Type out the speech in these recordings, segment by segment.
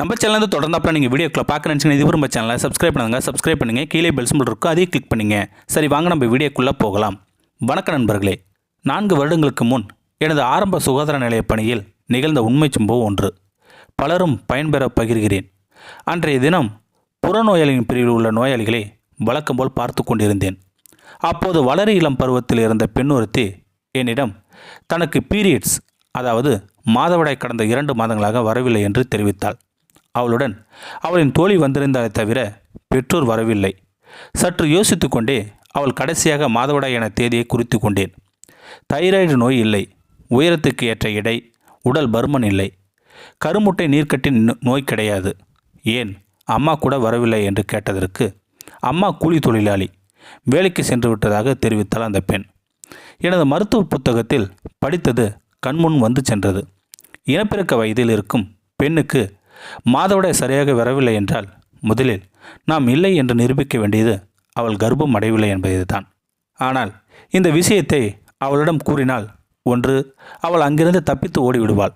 நம்ம சேனல் தொடர்ந்தாப்புல நீங்கள் வீடியோக்களை பார்க்க நினச்சிங்கன்னா இது நம்ம சேனலை சப்ஸ்கிரைப் பண்ணுங்க. சப்ஸ்கிரைப் பண்ணுங்கள் கீழே பெல் சிம்பிள் இருக்கும் அதையும் கிளிக் பண்ணுங்க. சரி வாங்க நம்ம வீடியோக்குள்ளே போகலாம். வணக்க நண்பர்களே. நான்கு வருடங்களுக்கு முன் எனது ஆரம்ப சுகாதார நிலைய பணியில் நிகழ்ந்த உண்மை சம்பவம் ஒன்று. பலரும் பயன்பெற பகிர்கிறேன். அன்றைய தினம் புறநோயாளியின் பிரிவில் உள்ள நோயாளிகளை வழக்கம் போல் பார்த்து கொண்டிருந்தேன். அப்போது வளரி இளம் பருவத்தில் இருந்த பெண் ஒருத்தி என்னிடம் தனக்கு பீரியட்ஸ் அதாவது மாதவிடாய் கடந்த இரண்டு மாதங்களாக வரவில்லை என்று தெரிவித்தாள். அவளுடன் அவளின் தோழி வந்திருந்தாலே தவிர பெற்றோர் வரவில்லை. சற்று யோசித்துக்கொண்டே அவள் கடைசியாக மாதவிடாய் என தேதியை குறித்து கொண்டேன். தைராய்டு நோய் இல்லை உயரத்துக்கு ஏற்ற எடை உடல் பருமன் இல்லை. கருமுட்டை நீர்க்கட்டின் நோய் கிடையாது. ஏன்? அம்மா கூட வரவில்லை என்று கேட்டதற்கு அம்மா கூலி தொழிலாளி. வேலைக்கு சென்று விட்டதாக தெரிவித்தாள் அந்த பெண். எனது மருத்துவ புத்தகத்தில் படித்தது கண்முன் வந்து சென்றது. இனப்பெருக்க வயதில் இருக்கும் பெண்ணுக்கு மாதவிடாய் சரியாக வரவில்லை என்றால் முதலில் நாம் இல்லை என்று நிரூபிக்க வேண்டியது அவள் கர்ப்பம் அடையவில்லை என்பதுதான் ஆனால் இந்த விஷயத்தை அவளிடம் கூறினால் ஒன்று அவள் அங்கிருந்து தப்பித்து ஓடிவிடுவாள்.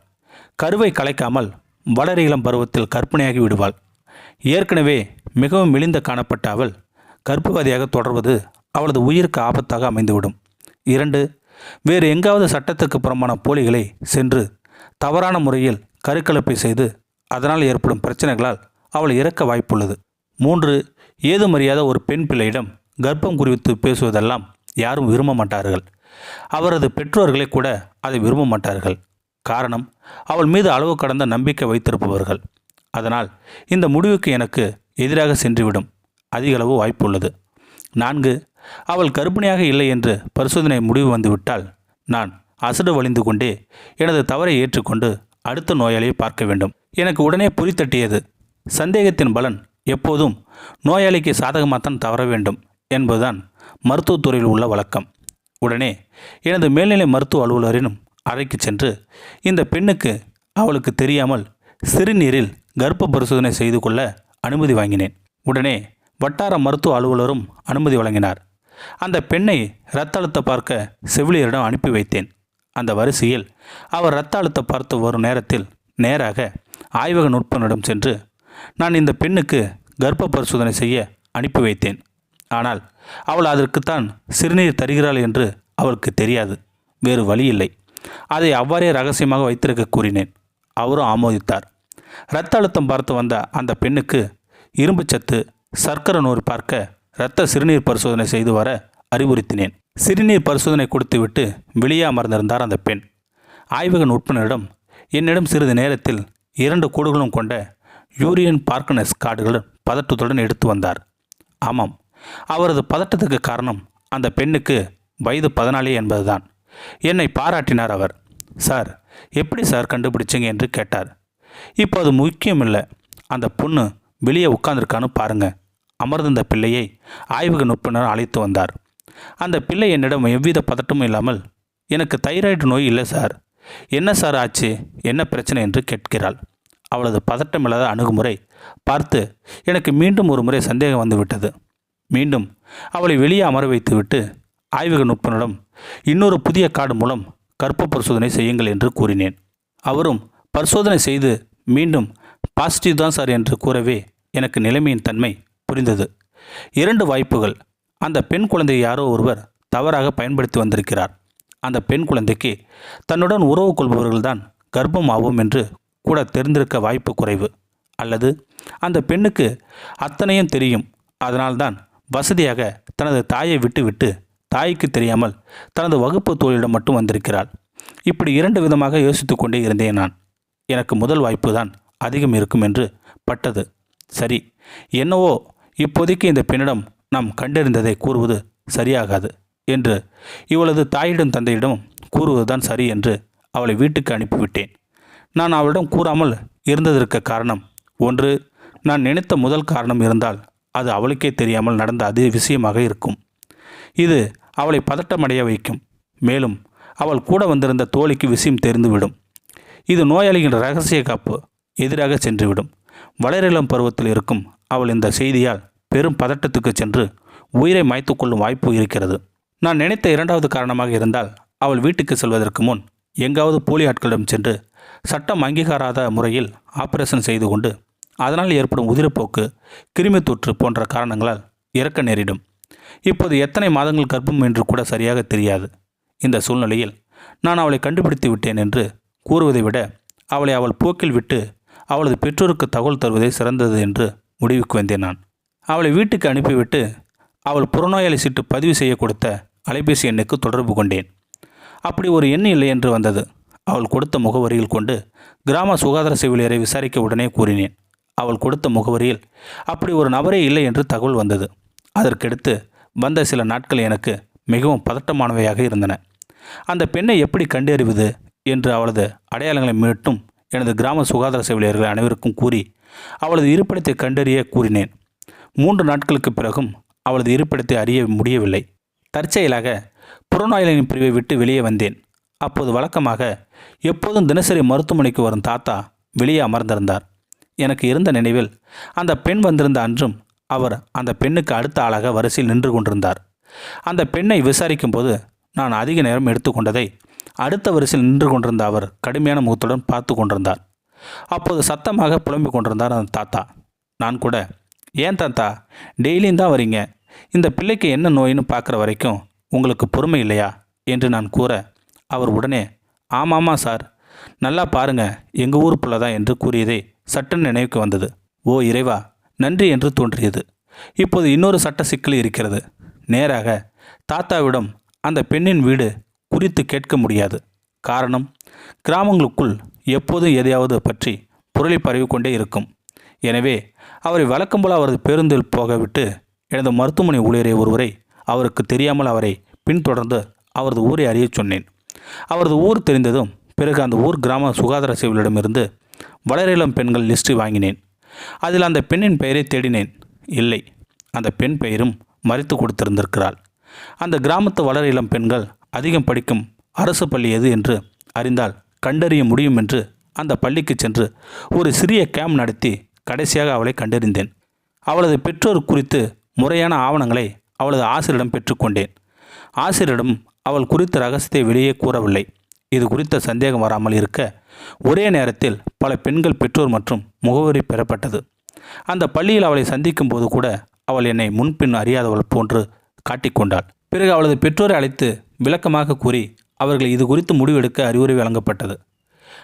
கருவை கலைக்காமல் வளர இளம் பருவத்தில் கற்பனையாகி விடுவாள். ஏற்கனவே மிகவும் மெலிந்து காணப்பட்ட அவள் கர்ப்பவதியாக தொடர்வது அவளது உயிருக்கு ஆபத்தாக அமைந்துவிடும். இரண்டு வேறு எங்காவது சட்டத்திற்கு புறமான போலிகளை சென்று தவறான முறையில் கருக்கலப்பை செய்து அதனால் ஏற்படும் பிரச்சனைகளால் அவள் இறக்க வாய்ப்புள்ளது. மூன்று ஏதும் அறியாத ஒரு பெண் பிள்ளையிடம் கர்ப்பம் குறித்து பேசுவதெல்லாம் யாரும் விரும்ப மாட்டார்கள். அவரது பெற்றோர்களே கூட அதை விரும்ப மாட்டார்கள். காரணம் அவள் மீது அளவு கடந்த நம்பிக்கை வைத்திருப்பவர்கள். அதனால் இந்த முடிவுக்கு எனக்கு எதிராக சென்றுவிடும். அதிகளவு வாய்ப்புள்ளது. நான்கு அவள் கர்ப்பிணியாக இல்லை என்று பரிசோதனை முடிவு வந்துவிட்டால் நான் அசடு வழிந்து கொண்டே எனது தவறை ஏற்றுக்கொண்டு அடுத்த நோயாளியை பார்க்க வேண்டும். எனக்கு உடனே புரித்தட்டியது சந்தேகத்தின் பலன் எப்போதும் நோயாளிக்கு சாதகமாகத்தான் தவற வேண்டும் என்பதுதான் மருத்துவத்துறையில் உள்ள வழக்கம். உடனே எனது மேல்நிலை மருத்துவ அலுவலரினும் அறைக்கு சென்று இந்த பெண்ணுக்கு அவளுக்கு தெரியாமல் சிறுநீரில் கர்ப்ப பரிசோதனை செய்து கொள்ள அனுமதி வாங்கினேன். உடனே வட்டார மருத்துவ அலுவலரும் அனுமதி வழங்கினார். அந்த பெண்ணை இரத்த அழுத்த பார்க்க செவிலியரிடம் அனுப்பி வைத்தேன். அந்த வரிசையில் அவர் இரத்த அழுத்த பார்த்து வரும் நேரத்தில் நேராக ஆய்வக நுட்பனிடம் சென்று நான் இந்த பெண்ணுக்கு கர்ப்ப பரிசோதனை செய்ய அனுப்பி வைத்தேன். ஆனால் அவள் அதற்குத்தான் சிறுநீர் தருகிறாள் என்று அவளுக்கு தெரியாது. வேறு வழி இல்லை அதை அவ்வாறே ரகசியமாக வைத்திருக்க கூறினேன். அவரும் ஆமோதித்தார். இரத்த அழுத்தம் பார்த்து வந்த அந்த பெண்ணுக்கு இரும்புச்சத்து சர்க்கரை நோய் பார்க்க இரத்த சிறுநீர் பரிசோதனை செய்து வர அறிவுறுத்தினேன். சிறுநீர் பரிசோதனை கொடுத்துவிட்டு வெளியே அமர்ந்திருந்தார் அந்த பெண். ஆய்வக நுட்பனரிடம் என்னிடம் சிறிது நேரத்தில் இரண்டு கூடுகளும் கொண்ட யூரியன் பார்க்கனஸ் காடுகளும் பதட்டத்துடன் எடுத்து வந்தார். ஆமாம் அவரது பதட்டத்துக்கு காரணம் அந்த பெண்ணுக்கு வயது பதினாலே என்பதுதான். என்னை பாராட்டினார் அவர். சார் எப்படி சார் கண்டுபிடிச்சிங்க? என்று கேட்டார். இப்போ அது முக்கியமில்லை. அந்த பொண்ணு வெளியே உட்காந்துருக்கான்னு பாருங்க. அமர்ந்திருந்த பிள்ளையை ஆய்வக நுட்பனர் அழைத்து வந்தார். அந்த பிள்ளை என்னிடம் எவ்வித பதட்டமும் இல்லாமல் எனக்கு தைராய்டு நோய் இல்லை சார். என்ன சார் ஆச்சு? என்ன பிரச்சனை? என்று கேட்கிறாள். அவளது பதட்டமில்லாத அணுகுமுறை பார்த்து எனக்கு மீண்டும் ஒரு முறை சந்தேகம் வந்துவிட்டது. மீண்டும் அவளை வெளியே அமர வைத்துவிட்டு ஆய்வக நுட்பனிடம் இன்னொரு புதிய கார்டு மூலம் கற்ப பரிசோதனை செய்யுங்கள் என்று கூறினேன். அவரும் பரிசோதனை செய்து மீண்டும் பாசிட்டிவ் தான் சார் என்று கூறவே எனக்கு நிலைமையின் தன்மை புரிந்தது. இரண்டு வாய்ப்புகள். அந்த பெண் குழந்தையை யாரோ ஒருவர் தவறாக பயன்படுத்தி வந்திருக்கிறார். அந்த பெண் குழந்தைக்கு தன்னுடன் உறவு கொள்பவர்கள்தான் கர்ப்பமாகும் என்று கூட தெரிந்திருக்க வாய்ப்பு குறைவு. அல்லது அந்த பெண்ணுக்கு அத்தனையும் தெரியும். அதனால்தான் வசதியாக தனது தாயை விட்டுவிட்டு தாய்க்கு தெரியாமல் தனது வகுப்பு தோழிடம் மட்டும் வந்திருக்கிறாள். இப்படி இரண்டு விதமாக யோசித்து கொண்டே இருந்தேன் நான். எனக்கு முதல் வாய்ப்பு தான் அதிகம் இருக்கும் என்று பட்டது. சரி என்னவோ இப்போதைக்கு இந்த பெண்ணிடம் நாம் கண்டறிந்ததை கூறுவது சரியாகாது. என்று இவளது தாயிடம் தந்தையிடம் கூறுவதுதான் சரி என்று அவளை வீட்டுக்கு அனுப்பிவிட்டேன். நான் அவளிடம் கூறாமல் இருந்ததற்கு காரணம் ஒன்று நான் நினைத்த முதல் காரணம் இருந்தால் அது அவளுக்கே தெரியாமல் நடந்த அதே விஷயமாக இருக்கும். இது அவளை பதட்டமடைய வைக்கும். மேலும் அவள் கூட வந்திருந்த தோழிக்கு விஷயம் தெரிந்துவிடும். இது நோயாளியின் ரகசிய காப்பு எதிராக சென்றுவிடும். வளரிளம் பருவத்தில் இருக்கும் அவள் இந்த செய்தியால் பெரும் பதட்டத்துக்கு சென்று உயிரை மாய்த்து கொள்ளும் வாய்ப்பு இருக்கிறது. நான் நினைத்த இரண்டாவது காரணமாக இருந்தால் அவள் வீட்டுக்கு செல்வதற்கு முன் எங்காவது போலி ஆட்களிடம் சென்று சட்டம் அங்கீகாராத முறையில் ஆபரேஷன் செய்து கொண்டு அதனால் ஏற்படும் உதிரப்போக்கு கிருமி தொற்று போன்ற காரணங்களால் இறக்க நேரிடும். இப்போது எத்தனை மாதங்கள் கர்ப்பம் என்று கூட சரியாக தெரியாது. இந்த சூழ்நிலையில் நான் அவளை கண்டுபிடித்து விட்டேன் என்று கூறுவதை விட அவளை அவள் போக்கில் விட்டு அவளது பெற்றோருக்கு தகவல் தருவதே சிறந்தது என்று முடிவுக்கு வந்தேன் நான். அவளை வீட்டுக்கு அனுப்பிவிட்டு அவள் புறநோயாளி சீட்டு பதிவு செய்ய கொடுத்த அலைபேசி எண்ணுக்கு தொடர்பு கொண்டேன். அப்படி ஒரு எண் இல்லை என்று வந்தது. அவள் கொடுத்த முகவரியில் கொண்டு கிராம சுகாதார செவிலியரை விசாரிக்க உடனே கூறினேன். அவள் கொடுத்த முகவரியில் அப்படி ஒரு நபரே இல்லை என்று தகவல் வந்தது. அதற்கடுத்து வந்த சில நாட்கள் எனக்கு மிகவும் பதட்டமானவையாக இருந்தன. அந்த பெண்ணை எப்படி கண்டறிவது என்று அவளது அடையாளங்களை மீட்டும் எனது கிராம சுகாதார செவிலியர்கள் அனைவருக்கும் கூறி அவளது இருப்பிடத்தை கண்டறிய கூறினேன். மூன்று நாட்களுக்கு பிறகும் அவளது இருப்பிடத்தை அறிய முடியவில்லை. தற்செயலாக புறநோயாளியின் பிரிவை விட்டு வெளியே வந்தேன். அப்போது வழக்கமாக எப்போதும் தினசரி மருத்துவமனைக்கு வரும் தாத்தா வெளியே அமர்ந்திருந்தார். எனக்கு இருந்த நினைவில் அந்த பெண் வந்திருந்த அன்றும் அவர் அந்த பெண்ணுக்கு அடுத்த ஆளாக வரிசையில் நின்று கொண்டிருந்தார். அந்த பெண்ணை விசாரிக்கும்போது நான் அதிக நேரம் எடுத்துக்கொண்டதை அடுத்த வரிசையில் நின்று கொண்டிருந்த அவர் கடுமையான முகத்துடன் பார்த்து கொண்டிருந்தார். அப்போது சத்தமாக புலம்பிக் கொண்டிருந்தார் அந்த தாத்தா. நான் கூட ஏன் தாத்தா டெய்லியும் தான் வரீங்க? இந்த பிள்ளைக்கு என்ன நோயின்னு பார்க்குற வரைக்கும் உங்களுக்கு பொறுமை இல்லையா? என்று நான் கூற அவர் உடனே ஆமாமா சார். நல்லா பாருங்க. எங்கள் ஊர் புள்ள தான் என்று கூறியதே சட்டன் நினைவுக்கு வந்தது. ஓ இறைவா நன்றி என்று தோன்றியது. இப்போது இன்னொரு சட்ட சிக்கல் இருக்கிறது. நேராக தாத்தாவிடம் அந்த பெண்ணின் வீடு குறித்து கேட்க முடியாது. காரணம் கிராமங்களுக்குள் எப்போதும் எதையாவது பற்றி புரளி பரவிக்கொண்டே இருக்கும். எனவே அவரை வழக்கம் அவரது பேருந்தில் போகவிட்டு எனது மருத்துவமனை ஊழியரை ஒருவரை அவருக்கு தெரியாமல் அவரை பின்தொடர்ந்து அவரது ஊரை அறியச் சொன்னேன். அவரது ஊர் தெரிந்ததும் பிறகு அந்த ஊர் கிராம சுகாதார சேவையிடமிருந்து வளரிளம் பெண்கள் லிஸ்ட் வாங்கினேன். அதில் அந்த பெண்ணின் பெயரை தேடினேன். இல்லை அந்த பெண் பெயரும் மறைத்து கொடுத்திருந்திருக்கிறாள். அந்த கிராமத்து வளர இளம் பெண்கள் அதிகம் படிக்கும் அரசு பள்ளி எது என்று அறிந்தால் கண்டறிய முடியும் என்று அந்த பள்ளிக்கு சென்று ஒரு சிறிய கேம்ப் நடத்தி கடைசியாக அவளை கண்டறிந்தேன். அவளது பெற்றோர் குறித்து முறையான ஆவணங்களை அவளது ஆசிரியரிடம் பெற்றுக்கொண்டேன். ஆசிரியரிடம் அவள் குறித்த ரகசியத்தை வெளியே கூறவில்லை. இது குறித்த சந்தேகம் வராமல் இருக்க ஒரே நேரத்தில் பல பெண்கள் பெற்றோர் மற்றும் முகவரி பெறப்பட்டது. அந்த பள்ளியில் அவளை சந்திக்கும் போது கூட அவள் என்னை முன்பின் அறியாதவள் போன்று காட்டிக்கொண்டாள் பிறகு அவளது பெற்றோரை அழைத்து விளக்கமாக கூறி அவர்கள் இது குறித்து முடிவெடுக்க அறிவுரை வழங்கப்பட்டது.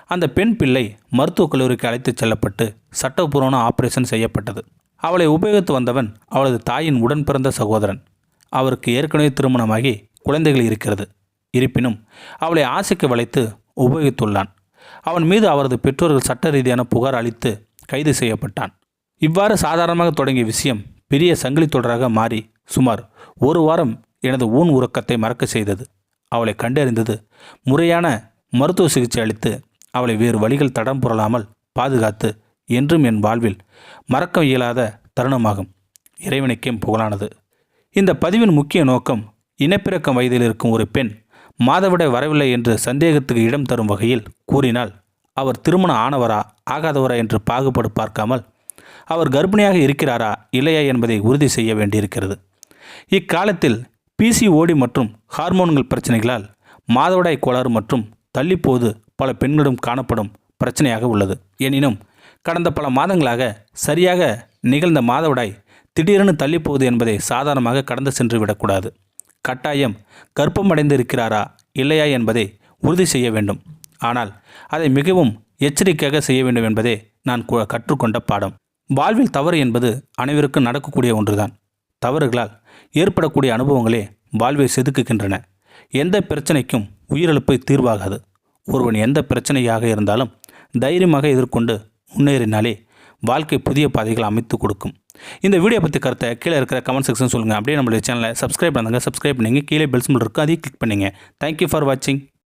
அந்த பெண் பிள்ளை மருத்துவக் கல்லூரிக்கு அழைத்துச் செல்லப்பட்டு சட்டப்பூர்வமான ஆபரேஷன் செய்யப்பட்டது. அவளை உபயோகித்து வந்தவன் அவளது தாயின் உடன் பிறந்த சகோதரன். அவருக்கு ஏற்கனவே திருமணமாகி குழந்தைகள் இருக்கிறது. இருப்பினும் அவளை ஆசைக்கு வளைத்து உபயோகித்துள்ளான். அவன் மீது அவரது பெற்றோர்கள் சட்ட ரீதியான புகார் அளித்து கைது செய்யப்பட்டான். இவ்வாறு சாதாரணமாக தொடங்கிய விஷயம் பெரிய சங்கிலி தொடராக மாறி சுமார் ஒரு வாரம் எனது ஊன் உறக்கத்தை மறக்க செய்தது. அவளை கண்டறிந்தது முறையான மருத்துவ சிகிச்சை அளித்து அவளை வேறு வழிகள் தடம் புரளாமல் பாதுகாத்து என்றும் என் வாழ்வில் மறக்க இயலாத தருணமாகும். இறைவனுக்கே புகழானது. இந்த பதிவின் முக்கிய நோக்கம் இனப்பிறக்கம் வயதில் இருக்கும் ஒரு பெண் மாதவிடாய் வரவில்லை என்று சந்தேகத்துக்கு இடம் தரும் வகையில் கூறினால் அவர் திருமணம் ஆனவரா ஆகாதவரா என்று பாகுபாடு பார்க்காமல் அவர் கர்ப்பிணியாக இருக்கிறாரா இல்லையா என்பதை உறுதி செய்ய வேண்டியிருக்கிறது. இக்காலத்தில் பிசிஓடி மற்றும் ஹார்மோன்கள் பிரச்சனைகளால் மாதவிடாய் கோளாறு மற்றும் தள்ளிப்போது பல பெண்களிடம் காணப்படும் பிரச்சனையாக உள்ளது. எனினும் கடந்த பல மாதங்களாக சரியாக நிகழ்ந்த மாதவிடாய் திடீரென தள்ளிப்போகுது என்பதை சாதாரணமாக கடந்து சென்று விடக்கூடாது கட்டாயம் கர்ப்பமடைந்திருக்கிறாரா இல்லையா என்பதை உறுதி செய்ய வேண்டும். ஆனால் அதை மிகவும் எச்சரிக்கையாக செய்ய வேண்டும் என்பதே நான் கற்றுக்கொண்ட பாடம். வாழ்வில் தவறு என்பது அனைவருக்கும் நடக்கக்கூடிய ஒன்றுதான். தவறுகளால் ஏற்படக்கூடிய அனுபவங்களே வாழ்வை செதுக்குகின்றன. எந்த பிரச்சனைக்கும் உயிரிழப்பு தீர்வாகாது. ஒருவன் எந்த பிரச்சனையாக இருந்தாலும் தைரியமாக எதிர்கொண்டு முன்னேறினாலே வாழ்க்கை புதிய பாதைகள் அமைத்து கொடுக்கும். இந்த வீடியோ பற்றி கருத்தை கீழே இருக்கிற கமெண்ட் செக்ஷன் சொல்லுங்கள் அப்படியே நம்மளுடைய சேனலை சப்ஸ்கிரைப் பண்ணுங்கள் சப்ஸ்கிரைப் பண்ணிங்க. கீழே பெல்ஸ் சிம்பிள் இருக்கும் அதையும் கிளிக் பண்ணுங்கள் தேங்க்யூ ஃபார் வாட்சிங்